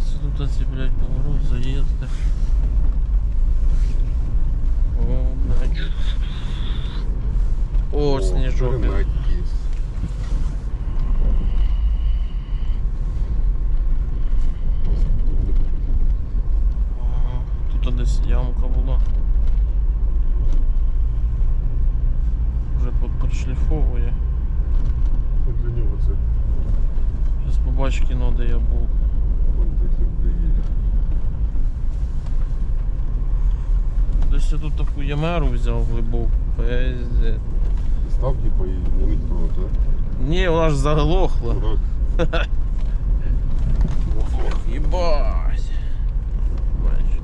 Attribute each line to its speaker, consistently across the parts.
Speaker 1: Це тут ці, блядь, поворот, заїзди? О, блядь. О, сніжок.
Speaker 2: Перемать
Speaker 1: Тут десь ямка була. Вже по- підшліфовує.
Speaker 2: Для нього це
Speaker 1: Зараз побач кіно, де я був. Десь я тут таку ямеру взяв глибоку. Пиздець.
Speaker 2: Став типа і не так?
Speaker 1: Ні, вона ж заглохла.
Speaker 2: Дурак.
Speaker 1: Ох, їбать. Бач.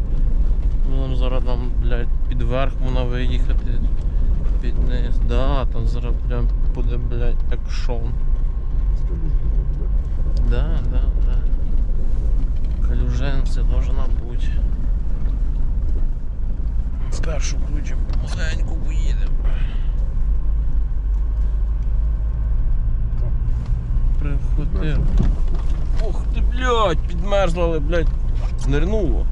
Speaker 1: Ну нам зараз нам, блядь, під верх можна виїхати. Під низ. Да, там зараз прям буде, блядь, екшон.
Speaker 2: Так?
Speaker 1: Да, да. Калюженце должна бути. Спершу включимо, маленьку поїдемо. Приходив. Ох ти, блядь, підмерзла, але, блядь, нирнуло.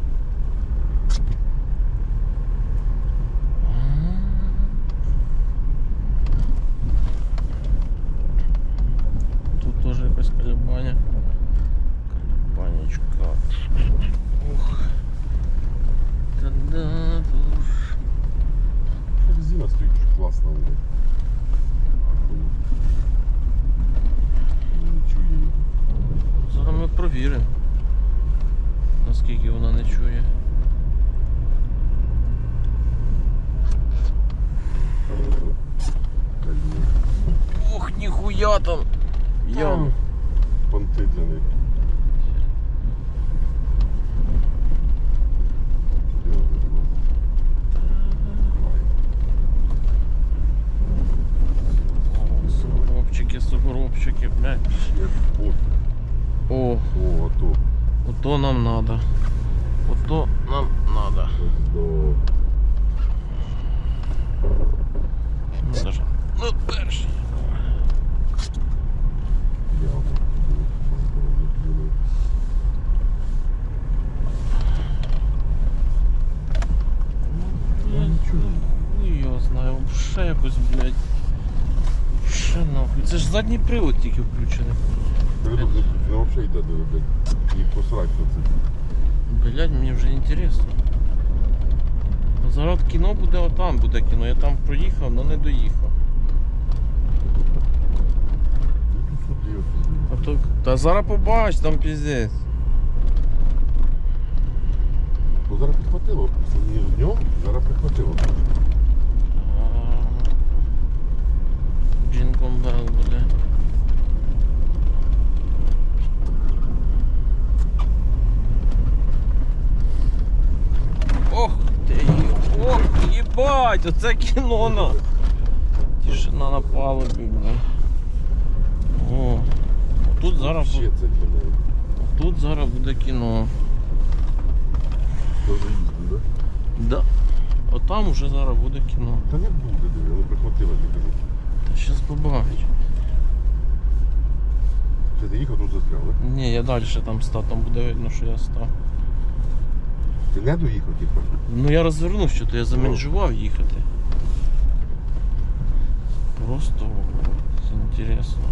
Speaker 1: Сугробчики, блядь. О,
Speaker 2: О, а то.
Speaker 1: ото нам надо. Ото нам надо.
Speaker 2: До...
Speaker 1: Ну, даже. Ну, перший.
Speaker 2: Яма.
Speaker 1: Я його знаю, ще якось, блядь. Нахуй. Це ж задній привод тільки включений.
Speaker 2: Включено, ну, взагалі йде, блядь. І посрать на це.
Speaker 1: Блядь, мені вже інтересно. Зараз кіно буде отам буде кіно. Я там проїхав, але не доїхав.
Speaker 2: Ну.
Speaker 1: А то... Та зараз побач, там піздець.
Speaker 2: Ну зараз прихватило. Днем, зараз прихватило.
Speaker 1: Джинком Белл буде. Ох ти, ох, їбать, оце кіно на. Тишина на палубі, бля. О, тут зараз,
Speaker 2: Ще
Speaker 1: бу-
Speaker 2: це для неї.
Speaker 1: тут зараз буде кіно.
Speaker 2: Да?
Speaker 1: Да. Отам уже зараз буде кіно.
Speaker 2: Та не буде, диви, воно прихватило, я кажу.
Speaker 1: Щас побачиш.
Speaker 2: Ти їхав, тут застряв, да?
Speaker 1: Ні, я далі там став, там буде видно, що я став.
Speaker 2: Ти не доїхав, типу?
Speaker 1: Ну я розвернув, що то я заменжував їхати. Просто це інтересно.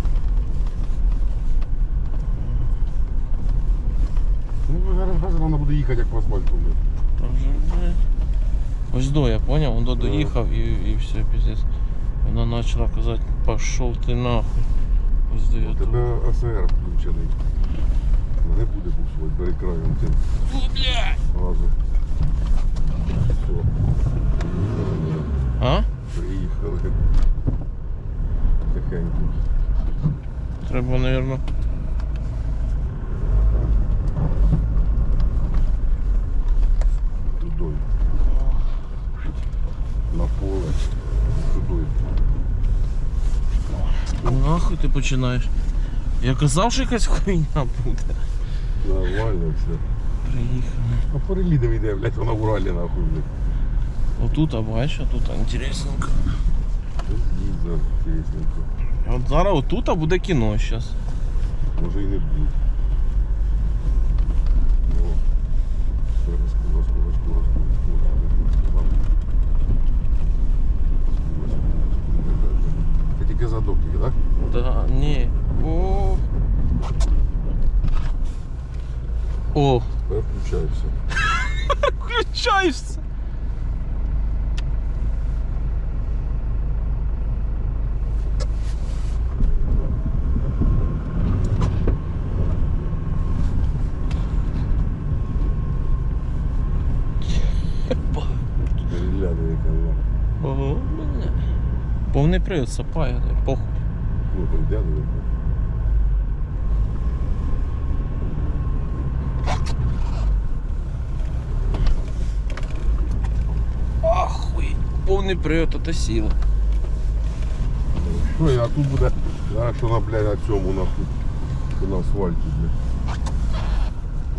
Speaker 2: Ну, зараз зараз вона буде їхати, як по асфальту. блядь.
Speaker 1: Там блядь. Ось до, я поняв, он до доїхав і, і все, піздець. Вона почала казати, пішов ти нахуй. Ось до
Speaker 2: У тебе АСР включений. Ну, Не буде буксувати, бери краєм тим
Speaker 1: Фу, блядь!
Speaker 2: Все.
Speaker 1: А?
Speaker 2: Приїхали. Тихенько.
Speaker 1: Треба, мабуть. починаєш. Я казав, що якась хуйня буде.
Speaker 2: Нормально все.
Speaker 1: Приїхали.
Speaker 2: А перелідом йде, блядь, вона в Уралі нахуй, блядь.
Speaker 1: Отут, а бачиш, а тут інтересненько.
Speaker 2: Їдь за інтересненько.
Speaker 1: А От зараз отут а буде кіно зараз.
Speaker 2: Може і не буде.
Speaker 1: О.
Speaker 2: Зараз, зараз,
Speaker 1: задок,
Speaker 2: так? Да, ні.
Speaker 1: О. О. Тепер включаєшся. Включаєшся. Повний привід сапає, а похуй.
Speaker 2: Ну, то йде, ну,
Speaker 1: Ахуй. Повний привід, ото сіла.
Speaker 2: Що, а тут буде, зараз що на, блядь, на цьому, нахуй, що на асфальті, блядь.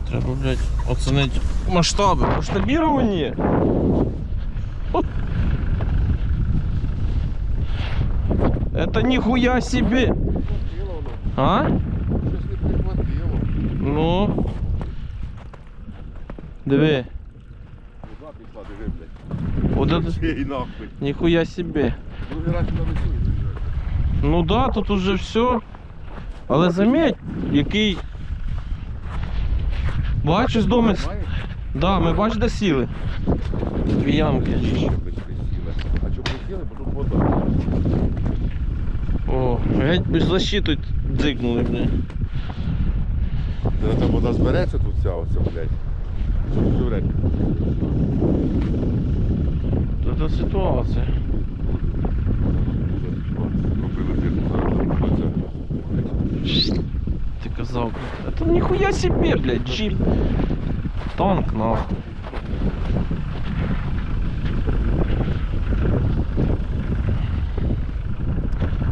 Speaker 1: Треба, блядь, оцінити масштаби. Масштабіровані. Это нихуя себе. А? Ну. Диви. Вот это нихуя себе.
Speaker 2: Сидить.
Speaker 1: Ну да, тут уже все. Але заметь, який. Бачиш, доми. Да, ми бач, де сіли. Дві ямки.
Speaker 2: А що присіли, бо тут вода.
Speaker 1: О, геть без защиту дзикнули, блядь.
Speaker 2: Там вода збереться тут вся оця, блядь. Що тут говорять?
Speaker 1: Це ситуація.
Speaker 2: Купили зараз.
Speaker 1: Ти казав, блядь. Это ніхуя себе, блядь, джип. Танк нахуй.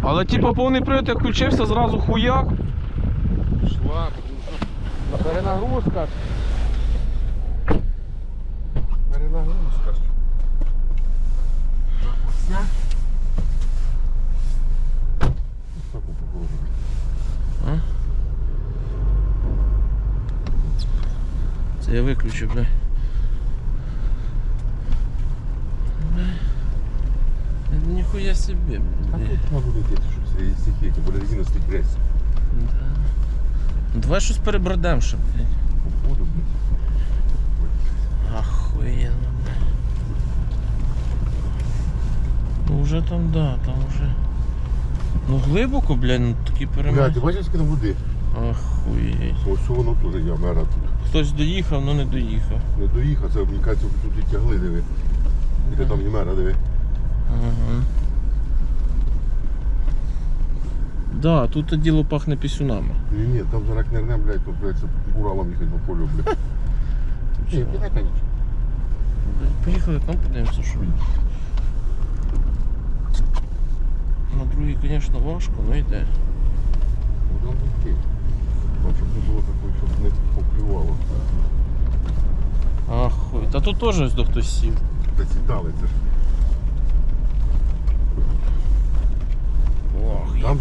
Speaker 1: Але типа повний привід як включився, зразу хуяк.
Speaker 2: Пішла, на перенагрузка. Перенагрузка. Таку
Speaker 1: Це я виключу. Бля. Это Ніхуя себе,
Speaker 2: буде діти, щоб резина стик грязь.
Speaker 1: Да. Ну, Давай щось перебродем ще, блядь.
Speaker 2: Буду, блядь.
Speaker 1: Охуенно, блядь. Ну вже там, да, там вже. Ну глибоко, блядь, ну такі
Speaker 2: Блядь,
Speaker 1: перемоги.
Speaker 2: ти бачиш, скільки там води?
Speaker 1: Охуєть.
Speaker 2: Ось воно тут яма, а тут
Speaker 1: Хтось доїхав, але не доїхав.
Speaker 2: не доїхав, це мені кажеться, тут і тягли, диви. Тільки там Ємера, диви.
Speaker 1: Ага. Да, тут діло пахне пісюнами.
Speaker 2: Ні, ні, там зараз нернем, блядь, то, блядь, це Уралом їхати по полю, блядь. Конечно.
Speaker 1: Поїхали там подивимося, що. На другій, звісно, важко, але йде.
Speaker 2: Куди нам йти? А щоб не було такого, щоб не поплювало.
Speaker 1: Ахуй. Та тут теж ось до хтось сів.
Speaker 2: Та сідали, це ж.
Speaker 1: Ох,
Speaker 2: Там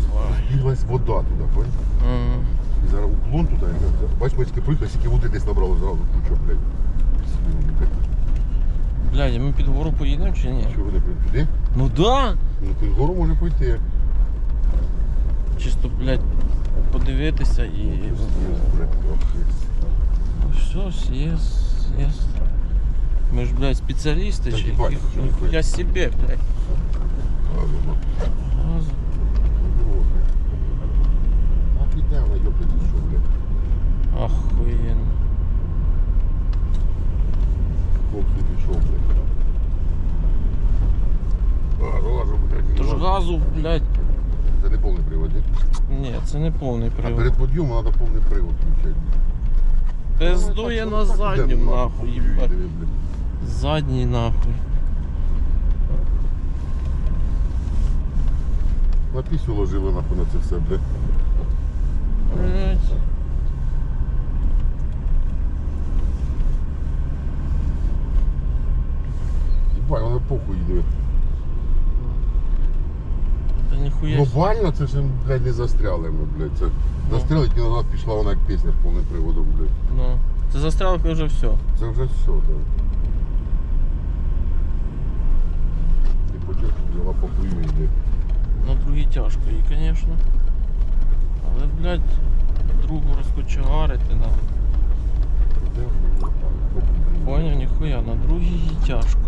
Speaker 1: їбать.
Speaker 2: збіглась вода туди, понял?
Speaker 1: Ага.
Speaker 2: І зараз уклон туди, і, бач, ми тільки приїхали, скільки води десь набрало зразу куча, блядь. Сидимо, блядь.
Speaker 1: Блядь, а ми під гору поїдемо чи ні?
Speaker 2: Що вони, блядь, туди?
Speaker 1: Ну да!
Speaker 2: Ну, під гору може пойти.
Speaker 1: Чисто, блядь, подивитися і.
Speaker 2: Блядь, трохи.
Speaker 1: Ну все, съезд, съезд. Мы ж, блядь, специалисты,
Speaker 2: Да
Speaker 1: чи
Speaker 2: ебать,
Speaker 1: яких-
Speaker 2: что такое?
Speaker 1: Нихуя себе, блядь.
Speaker 2: Ладно, ну.
Speaker 1: Газу.
Speaker 2: Це не повний привод. А перед подйомом треба повний привод включати.
Speaker 1: Пиздує на заднім, нахуй, їбать. Задній нахуй.
Speaker 2: На пісню ложили нахуй на це все, блядь.
Speaker 1: Блядь.
Speaker 2: Єбай, вона похуй йде.
Speaker 1: Себе.
Speaker 2: Глобально це ж, блядь, не застряли ми, блядь. Це застряли, і назад пішла вона як пісня з повним приводом, блядь.
Speaker 1: Ну. Це застрялка вже все.
Speaker 2: Це вже все, так. І потім взяла по хую йде.
Speaker 1: На другій тяжко їй, звісно. Але, блядь, другу розкочегарити нахуй. Поняв, ніхуя, на другій їй тяжко.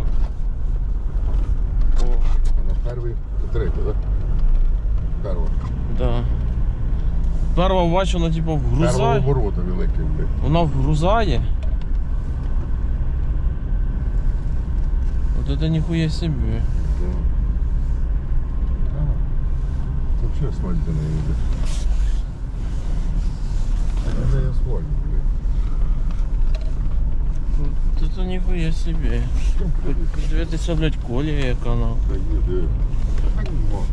Speaker 1: О,
Speaker 2: А на перший, це третя, так? Перва.
Speaker 1: да. Перва бачу, вона типу
Speaker 2: Перва
Speaker 1: вгрузає.
Speaker 2: оборота великі, блядь.
Speaker 1: Вона вгрузає. От это ніхуя собі.
Speaker 2: Да. А, Це взагалі асфальт для неї йде. Це не асфальт, блядь.
Speaker 1: От это ніхуя собі. Дивитися, блядь, колія яка нахуй.
Speaker 2: Та їде. Та нема.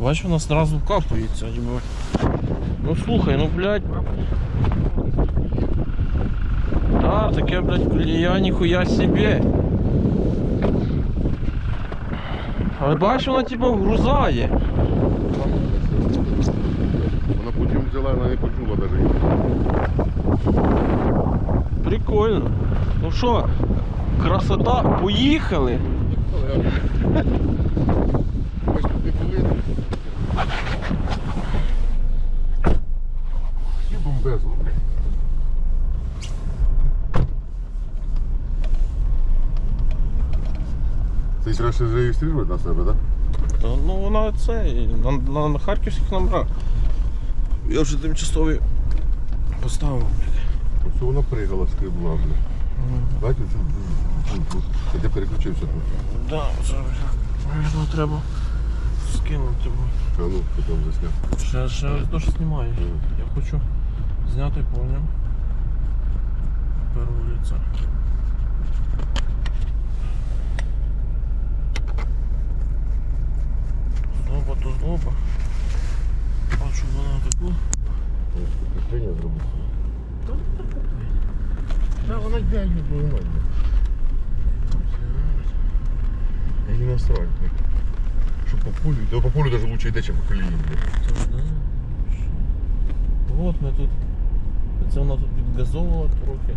Speaker 1: Бач, вона сразу капається, ніби. Ну слухай, ну блядь. Да, таке, блядь, колія ніхуя собі. Але бач, вона типу вгрузає.
Speaker 2: Вона потім взяла, вона не почула навіть.
Speaker 1: Прикольно. Ну що, красота, поїхали.
Speaker 2: Ти краще зареєструвати на себе, так?
Speaker 1: Та, ну вона це, на, на, на харківських номерах. Я вже тимчасові поставив, блядь.
Speaker 2: Ось вона пригала, скрибла, блядь. Бачиш, тут, тут, тут. Я де переключився тут.
Speaker 1: Да, це Наверно, треба скинути. бо
Speaker 2: А ну, хто там засняв.
Speaker 1: Ще, ще теж знімаю. Я хочу зняти поняв. Першу лице. То злоба. Бачу вона таку.
Speaker 2: Приключення зробити. Та вона йде, не понимаю. Я не насрать. Що по полю, да по полю даже лучше йде, чим по колії,
Speaker 1: да, вообще. Ми тут. Це вона тут підгазовувала трохи.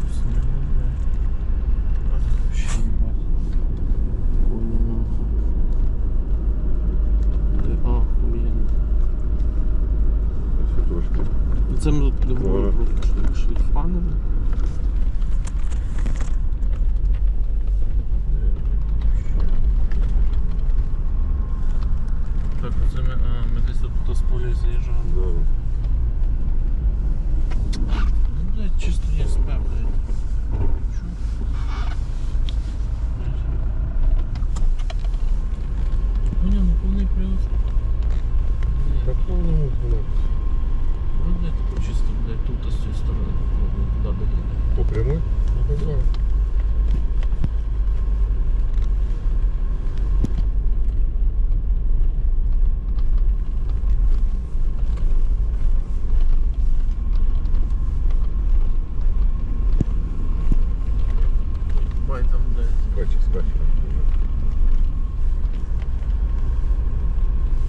Speaker 1: Тут снігу, блядь. А тут вообще їбать. Хуйня, нахуй. Ти охуєнно.
Speaker 2: Все трошки.
Speaker 1: Ну, Це ми тут дивили
Speaker 2: Ага.
Speaker 1: просто шлі- шліфанили. Так, це ми, а, ми десь тут з поля заїжджали.
Speaker 2: Да.
Speaker 1: Ну, блядь, чисто є СП, блядь. Чу. Блядь. Ну, ні, ну повний привод.
Speaker 2: Так повному воно.
Speaker 1: Ну, блядь, тако чисто, блядь, тут з цієї сторони. Ну, Куди доїде.
Speaker 2: По прямой? Ну, так.
Speaker 1: Бай там, блядь.
Speaker 2: Скаче, скаче.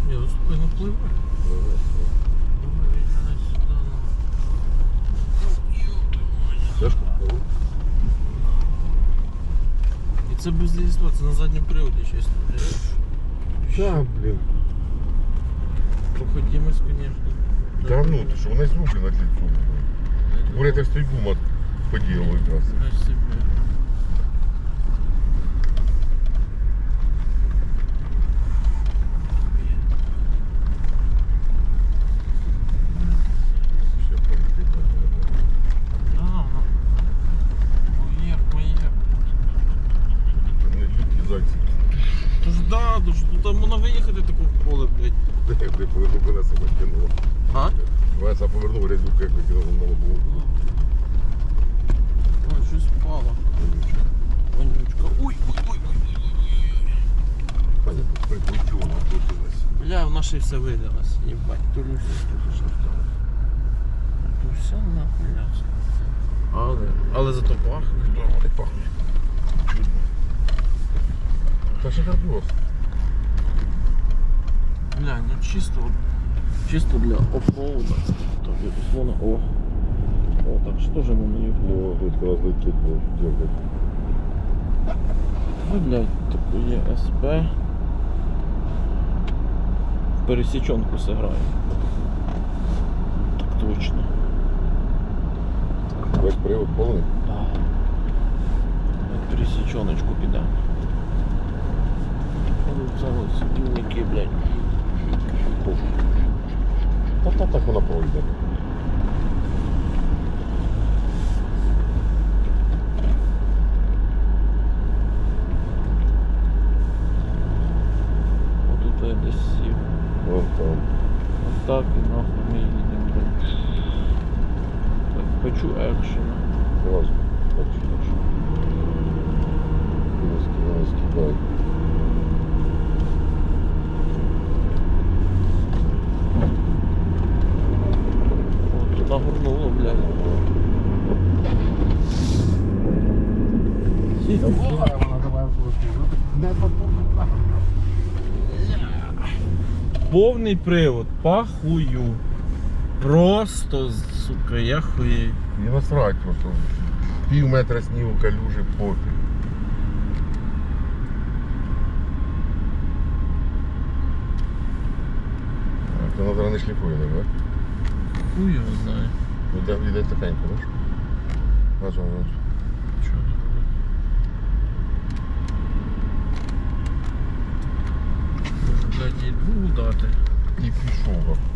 Speaker 1: Ні, ну спокійно пливе. Давай, виїжджай сюди. ну. Ёб твою мать.
Speaker 2: Тяжко?
Speaker 1: І це без різдва, це на задньому приводі чесно. блядь.
Speaker 2: блін. блин.
Speaker 1: Проходимость, конечно.
Speaker 2: Да ну, ти що, вона зроблена на цього. Говорять, я стрільбу мат подіяв якраз.
Speaker 1: Дай себе.
Speaker 2: Ще полетить.
Speaker 1: Да, ну. Уєб, уєб.
Speaker 2: Вони люті зайці.
Speaker 1: Тож да, тож тут там можна виїхати таку в поле, блядь.
Speaker 2: Де, де повернув, мене себе кинуло.
Speaker 1: А?
Speaker 2: Веса повернув, грязюк як лобу.
Speaker 1: Ой, щось впало. Вонючка. Ой, ой, ой, ой, ой,
Speaker 2: крутилась.
Speaker 1: Бля, в нашій все видалось. Єбать, вдало. Туся нахуй ляс. Але, але зато пахне.
Speaker 2: Не пахне. Чудно. Та ще кардіоз.
Speaker 1: Бля, ну чисто, чисто для оффроуда. Так, условно, о. О, так что же мы не
Speaker 2: Ну, тут якраз летить, бо дергать.
Speaker 1: Ну, блядь, таке є СП. пересічонку сыграю. Так точно.
Speaker 2: Весь привод повний.
Speaker 1: Да. На пересічоночку підемо. Ну, Це ось дівники, блядь.
Speaker 2: Та та так вона пройде.
Speaker 1: Отут я десь сів.
Speaker 2: Вон там.
Speaker 1: От так і нахуй ми їдемо, блядь. Так, хочу екшена.
Speaker 2: Раз. Так, так, що. Не скидай, не скидай.
Speaker 1: О, тут нагорнуло, блядь. Повний привод, пахую. Просто, сука, я хуєю.
Speaker 2: І насрать просто. Пів метра снігу, калюжі, пофіг. То назад не шліфує, так?
Speaker 1: Хуй його знає.
Speaker 2: Іде, тихенько, бачиш? Бачу, бачу.
Speaker 1: Чого не робити? Може, блядь, їй дву дати.
Speaker 2: І пішов, бак. Пішов, пішов,